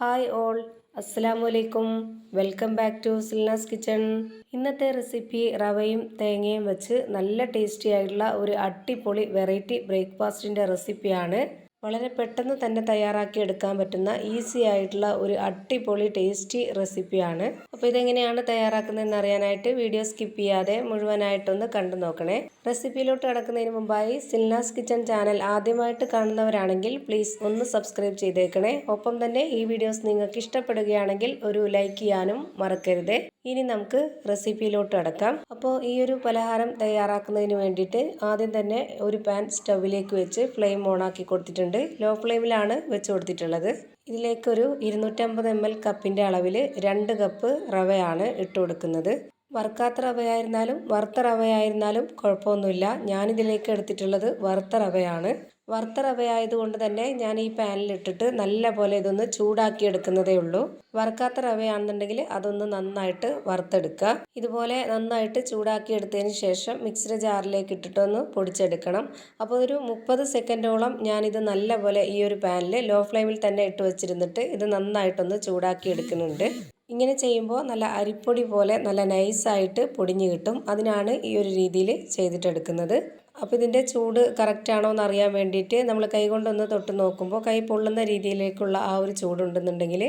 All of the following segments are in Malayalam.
Hi all. അസ്സലാമു അലൈക്കും welcome back to Silna's kitchen. ഇന്നത്തെ റെസിപ്പി റവയും തേങ്ങയും വെച്ച് നല്ല ടേസ്റ്റി ആയിട്ടുള്ള ഒരു അടിപൊളി വെറൈറ്റി ബ്രേക്ക്ഫാസ്റ്റിന്റെ റെസിപ്പിയാണ്. വളരെ പെട്ടെന്ന് തന്നെ തയ്യാറാക്കി എടുക്കാൻ പറ്റുന്ന ഈസി ആയിട്ടുള്ള ഒരു അടിപൊളി ടേസ്റ്റി റെസിപ്പിയാണ് അപ്പോൾ ഇതെങ്ങനെയാണ് തയ്യാറാക്കുന്നതെന്ന് അറിയാനായിട്ട് വീഡിയോ സ്കിപ്പ് ചെയ്യാതെ മുഴുവനായിട്ടൊന്ന് കണ്ടു നോക്കണേ. റെസിപ്പിയിലോട്ട് കടക്കുന്നതിന് മുമ്പായി സിൽനാസ് കിച്ചൺ ചാനൽ ആദ്യമായിട്ട് കാണുന്നവരാണെങ്കിൽ പ്ലീസ് ഒന്ന് സബ്സ്ക്രൈബ് ചെയ്തേക്കണേ. ഒപ്പം തന്നെ ഈ വീഡിയോസ് നിങ്ങൾക്ക് ഇഷ്ടപ്പെടുകയാണെങ്കിൽ ഒരു ലൈക്ക് ചെയ്യാനും മറക്കരുത്. ഇനി നമുക്ക് റെസിപ്പിയിലോട്ട് അടക്കാം. അപ്പോൾ ഈ ഒരു പലഹാരം തയ്യാറാക്കുന്നതിന് വേണ്ടിയിട്ട് ആദ്യം തന്നെ ഒരു പാൻ സ്റ്റൗവിലേക്ക് വെച്ച് ഫ്ലെയിം ഓൺ ആക്കി കൊടുത്തിട്ടുണ്ട്. ലോ ഫ്ലെയിമിലാണ് വെച്ച് കൊടുത്തിട്ടുള്ളത്. ഇതിലേക്കൊരു ഇരുന്നൂറ്റമ്പത് എം എൽ കപ്പിന്റെ അളവിൽ രണ്ട് കപ്പ് റവയാണ് ഇട്ട് കൊടുക്കുന്നത്. വറുക്കാത്ത റവയായിരുന്നാലും വറുത്ത റവയായിരുന്നാലും കുഴപ്പമൊന്നുമില്ല. ഞാനിതിലേക്ക് എടുത്തിട്ടുള്ളത് വറുത്ത റവയാണ്. വറുത്ത റവയായതുകൊണ്ട് തന്നെ ഞാൻ ഈ പാനിലിട്ടിട്ട് നല്ല പോലെ ഇതൊന്ന് ചൂടാക്കി എടുക്കുന്നതേ ഉള്ളൂ. വറുക്കാത്ത റവയാണെന്നുണ്ടെങ്കിൽ അതൊന്ന് നന്നായിട്ട് വറുത്തെടുക്കുക. ഇതുപോലെ നന്നായിട്ട് ചൂടാക്കി എടുത്തതിന് ശേഷം മിക്സിയുടെ ജാറിലേക്ക് ഇട്ടിട്ടൊന്ന് പൊടിച്ചെടുക്കണം. അപ്പോൾ ഒരു മുപ്പത് സെക്കൻഡോളം ഞാനിത് നല്ല പോലെ ഈ ഒരു പാനിൽ ലോ ഫ്ലെയിമിൽ തന്നെ ഇട്ട് വെച്ചിരുന്നിട്ട് ഇത് നന്നായിട്ടൊന്ന് ചൂടാക്കി എടുക്കുന്നുണ്ട് ഇങ്ങനെ ചെയ്യുമ്പോൾ നല്ല അരിപ്പൊടി പോലെ നല്ല നൈസായിട്ട് പൊടിഞ്ഞു കിട്ടും. അതിനാണ് ഈ ഒരു രീതിയിൽ ചെയ്തിട്ടെടുക്കുന്നത്. അപ്പോൾ ഇതിന്റെ ചൂട് കറക്റ്റ് ആണോ എന്ന് അറിയാൻ വേണ്ടിയിട്ട് നമ്മൾ കൈ കൊണ്ടൊന്ന് തൊട്ട് നോക്കുമ്പോൾ കൈ പൊള്ളുന്ന രീതിയിലേക്കുള്ള ആ ഒരു ചൂടുണ്ടെന്നുണ്ടെങ്കിൽ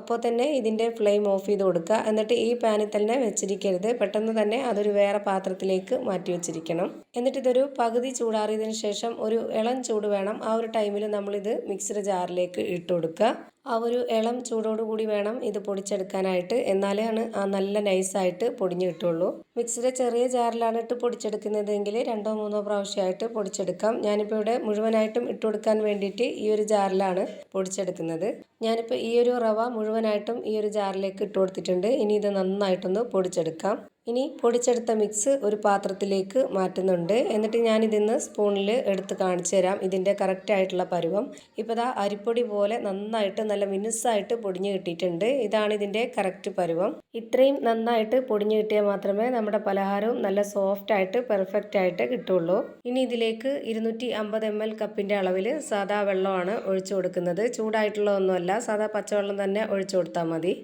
അപ്പോൾ തന്നെ ഇതിന്റെ ഫ്ലെയിം ഓഫ് ചെയ്ത് കൊടുക്കുക. എന്നിട്ട് ഈ പാനിൽ തന്നെ വെച്ചിരിക്കരുത്. പെട്ടെന്ന് തന്നെ അതൊരു വേറെ പാത്രത്തിലേക്ക് മാറ്റി വെച്ചിരിക്കണം. എന്നിട്ട് ഇതൊരു പകുതി ചൂടാറിയതിന് ശേഷം ഒരു ഇളം ചൂട് വേണം. ആ ഒരു ടൈമിൽ നമ്മളിത് മിക്സർ ജാറിലേക്ക് ഇട്ട് കൊടുക്കുക. ആ ഒരു ഇളം ചൂടോടുകൂടി വേണം ഇത് പൊടിച്ചെടുക്കാനായിട്ട്. എന്നാലേ ആണ് ആ നല്ല നൈസായിട്ട് പൊടിഞ്ഞു കിട്ടുള്ളൂ. മിക്സിയുടെ ചെറിയ ജാറിലാണ് ഇട്ട് പൊടിച്ചെടുക്കുന്നതെങ്കിൽ രണ്ടോ മൂന്നോ പ്രാവശ്യമായിട്ട് പൊടിച്ചെടുക്കാം. ഞാനിപ്പോൾ ഇവിടെ മുഴുവനായിട്ടും ഇട്ട് കൊടുക്കാൻ വേണ്ടിയിട്ട് ഈ ഒരു ജാറിലാണ് പൊടിച്ചെടുക്കുന്നത്. ഞാനിപ്പോൾ ഈ ഒരു റവ മുഴുവനായിട്ടും ഈ ഒരു ജാറിലേക്ക് ഇട്ട് കൊടുത്തിട്ടുണ്ട്. ഇനി ഇത് നന്നായിട്ടൊന്ന് പൊടിച്ചെടുക്കാം. ഇനി പൊടിച്ചെടുത്ത മിക്സ് ഒരു പാത്രത്തിലേക്ക് മാറ്റുന്നുണ്ട്. എന്നിട്ട് ഞാൻ ഇതിന്ന് സ്പൂണിൽ എടുത്ത് കാണിച്ചു തരാം. ഇതിന്റെ കറക്റ്റായിട്ടുള്ള പരുവം. ഇപ്പോൾ ദാ അരിപ്പൊടി പോലെ നന്നായിട്ട് നല്ല മിനുസായിട്ട് പൊടിഞ്ഞു കിട്ടിയിട്ടുണ്ട്. ഇതാണ് ഇതിന്റെ കറക്റ്റ് പരുവം. ഇത്രയും നന്നായിട്ട് പൊടിഞ്ഞു കിട്ടിയാൽ മാത്രമേ നമ്മുടെ പലഹാരവും നല്ല സോഫ്റ്റ് ആയിട്ട് പെർഫെക്റ്റ് ആയിട്ട് കിട്ടുള്ളൂ. ഇനി ഇതിലേക്ക് ഇരുന്നൂറ്റി അമ്പത് എം എൽ കപ്പിന്റെ അളവിൽ സാധാ വെള്ളമാണ് ഒഴിച്ചു കൊടുക്കുന്നത്. ചൂടായിട്ടുള്ള ഒന്നുമല്ല. പച്ചവെള്ളം തന്നെ ഒഴിച്ചു കൊടുത്താൽ മതി.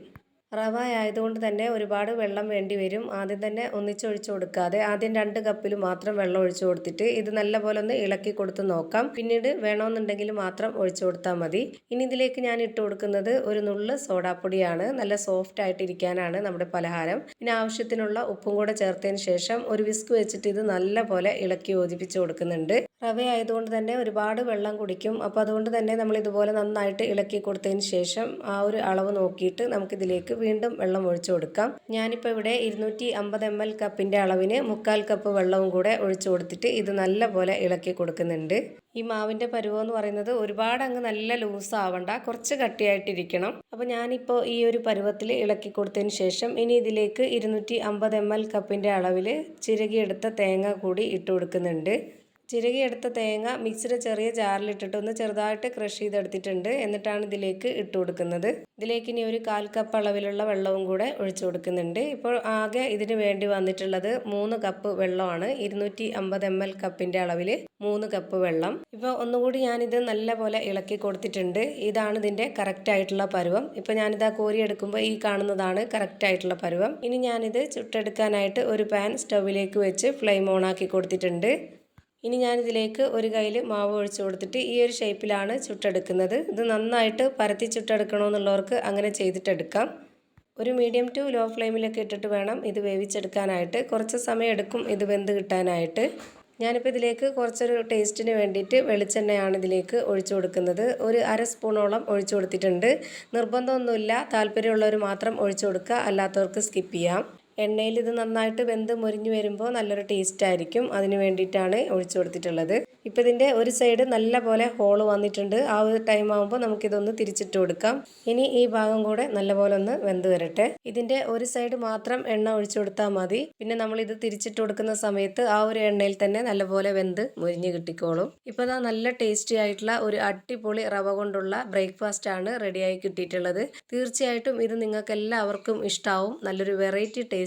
റവ ആയതുകൊണ്ട് തന്നെ ഒരുപാട് വെള്ളം വേണ്ടി വരും. ആദ്യം തന്നെ ഒന്നിച്ചൊഴിച്ചു കൊടുക്കാതെ ആദ്യം രണ്ട് കപ്പിൽ മാത്രം വെള്ളം ഒഴിച്ചു കൊടുത്തിട്ട് ഇത് നല്ലപോലെ ഒന്ന് ഇളക്കി കൊടുത്ത് നോക്കാം. പിന്നീട് വേണമെന്നുണ്ടെങ്കിൽ മാത്രം ഒഴിച്ചു കൊടുത്താൽ മതി. ഇനി ഇതിലേക്ക് ഞാൻ ഇട്ട് കൊടുക്കുന്നത് ഒരു നുള്ള് സോഡാപ്പൊടിയാണ്. നല്ല സോഫ്റ്റ് ആയിട്ടിരിക്കാനാണ് നമ്മുടെ പലഹാരം. പിന്നെ ആവശ്യത്തിനുള്ള ഉപ്പും കൂടെ ചേർത്തതിന് ശേഷം ഒരു വിസ്ക് വെച്ചിട്ട് ഇത് നല്ലപോലെ ഇളക്കി യോജിപ്പിച്ച് കൊടുക്കുന്നുണ്ട്. റവ ആയതുകൊണ്ട് തന്നെ ഒരുപാട് വെള്ളം കുടിക്കും. അപ്പോൾ അതുകൊണ്ട് തന്നെ നമ്മൾ ഇതുപോലെ നന്നായിട്ട് ഇളക്കി കൊടുത്തതിന് ശേഷം ആ ഒരു അളവ് നോക്കിയിട്ട് നമുക്കിതിലേക്ക് വീണ്ടും വെള്ളം ഒഴിച്ചു കൊടുക്കാം. ഞാനിപ്പോൾ ഇവിടെ ഇരുന്നൂറ്റി അമ്പത് എം എൽ കപ്പിന്റെ അളവിന് മുക്കാൽ കപ്പ് വെള്ളവും കൂടെ ഒഴിച്ചു കൊടുത്തിട്ട് ഇത് നല്ലപോലെ ഇളക്കി കൊടുക്കുന്നുണ്ട്. ഈ മാവിന്റെ പരുവം എന്ന് പറയുന്നത് ഒരുപാട് അങ്ങ് നല്ല ലൂസ് ആവണ്ട കുറച്ച് കട്ടിയായിട്ടിരിക്കണം. അപ്പോൾ ഞാനിപ്പോൾ ഈ ഒരു പരുവത്തിൽ ഇളക്കി കൊടുത്തതിന് ശേഷം ഇനി ഇതിലേക്ക് ഇരുന്നൂറ്റി അമ്പത് എം എൽ കപ്പിന്റെ അളവിൽ ചിരകിയെടുത്ത തേങ്ങ കൂടി ഇട്ട് കൊടുക്കുന്നുണ്ട്. ചിരകിയെടുത്ത തേങ്ങ മിക്സിയുടെ ചെറിയ ജാറിലിട്ടിട്ട് ഒന്ന് ചെറുതായിട്ട് ക്രഷ് ചെയ്തെടുത്തിട്ടുണ്ട്. എന്നിട്ടാണ് ഇതിലേക്ക് ഇട്ട് കൊടുക്കുന്നത്. ഇതിലേക്ക് ഇനി ഒരു കാൽ കപ്പ് അളവിലുള്ള വെള്ളവും കൂടെ ഒഴിച്ചു കൊടുക്കുന്നുണ്ട്. ഇപ്പോൾ ആകെ ഇതിന് വേണ്ടി വന്നിട്ടുള്ളത് മൂന്ന് കപ്പ് വെള്ളമാണ്. ഇരുന്നൂറ്റി അമ്പത് എം എൽ കപ്പിന്റെ അളവിൽ മൂന്ന് കപ്പ് വെള്ളം. ഇപ്പോൾ ഒന്നുകൂടി ഞാനിത് നല്ല പോലെ ഇളക്കി കൊടുത്തിട്ടുണ്ട്. ഇതാണ് ഇതിന്റെ കറക്റ്റ് ആയിട്ടുള്ള പരുവം. ഇപ്പോൾ കോരി എടുക്കുമ്പോൾ ഈ കാണുന്നതാണ് കറക്റ്റ് ആയിട്ടുള്ള പരുവം. ഇനി ഞാനിത് ചുട്ടെടുക്കാനായിട്ട് ഒരു പാൻ സ്റ്റൗവിലേക്ക് വെച്ച് ഫ്ലെയിം ഓൺ ആക്കി കൊടുത്തിട്ടുണ്ട്. ഇനി ഞാനിതിലേക്ക് ഒരു കയ്യിൽ മാവ് ഒഴിച്ചു കൊടുത്തിട്ട് ഈ ഒരു ഷേപ്പിലാണ് ചുട്ടെടുക്കുന്നത്. ഇത് നന്നായിട്ട് പരത്തി ചുട്ടെടുക്കണമെന്നുള്ളവർക്ക് അങ്ങനെ ചെയ്തിട്ടെടുക്കാം. ഒരു മീഡിയം ടു ലോ ഫ്ലെയിമിലൊക്കെ ഇട്ടിട്ട് വേണം ഇത് വേവിച്ചെടുക്കാനായിട്ട്. കുറച്ച് സമയം എടുക്കും ഇത് വെന്ത് കിട്ടാനായിട്ട്. ഞാനിപ്പോൾ ഇതിലേക്ക് കുറച്ചൊരു ടേസ്റ്റിന് വേണ്ടിയിട്ട് വെളിച്ചെണ്ണയാണ് ഇതിലേക്ക് ഒഴിച്ചു കൊടുക്കുന്നത്. ഒരു അര സ്പൂണോളം ഒഴിച്ചു കൊടുത്തിട്ടുണ്ട്. നിർബന്ധമൊന്നുമില്ല. താല്പര്യമുള്ളവർ മാത്രം ഒഴിച്ചു കൊടുക്കുക. അല്ലാത്തവർക്ക് സ്കിപ്പ് ചെയ്യാം. എണ്ണയിൽ ഇത് നന്നായിട്ട് വെന്ത് മുരിഞ്ഞു വരുമ്പോൾ നല്ലൊരു ടേസ്റ്റ് ആയിരിക്കും. അതിന് വേണ്ടിയിട്ടാണ് ഒഴിച്ചു കൊടുത്തിട്ടുള്ളത്. ഇപ്പോൾ ഇതിന്റെ ഒരു സൈഡ് നല്ല പോലെ ഹോൾ വന്നിട്ടുണ്ട്. ആ ഒരു ടൈം ആകുമ്പോൾ നമുക്കിതൊന്ന് തിരിച്ചിട്ട് കൊടുക്കാം. ഇനി ഈ ഭാഗം കൂടെ നല്ലപോലെ ഒന്ന് വെന്ത് വരട്ടെ. ഇതിന്റെ ഒരു സൈഡ് മാത്രം എണ്ണ ഒഴിച്ചു കൊടുത്താൽ മതി. പിന്നെ നമ്മൾ ഇത് തിരിച്ചിട്ട് കൊടുക്കുന്ന സമയത്ത് ആ ഒരു എണ്ണയിൽ തന്നെ നല്ലപോലെ വെന്ത് മുരിഞ്ഞ് കിട്ടിക്കോളും. ഇപ്പോൾ അതാ നല്ല ടേസ്റ്റി ആയിട്ടുള്ള ഒരു അടിപൊളി റവ കൊണ്ടുള്ള ബ്രേക്ക്ഫാസ്റ്റ് ആണ് റെഡിയായി കിട്ടിയിട്ടുള്ളത്. തീർച്ചയായിട്ടും ഇത് നിങ്ങൾക്ക് എല്ലാവർക്കും ഇഷ്ടാവും. നല്ലൊരു വെറൈറ്റി ടേസ്റ്റ്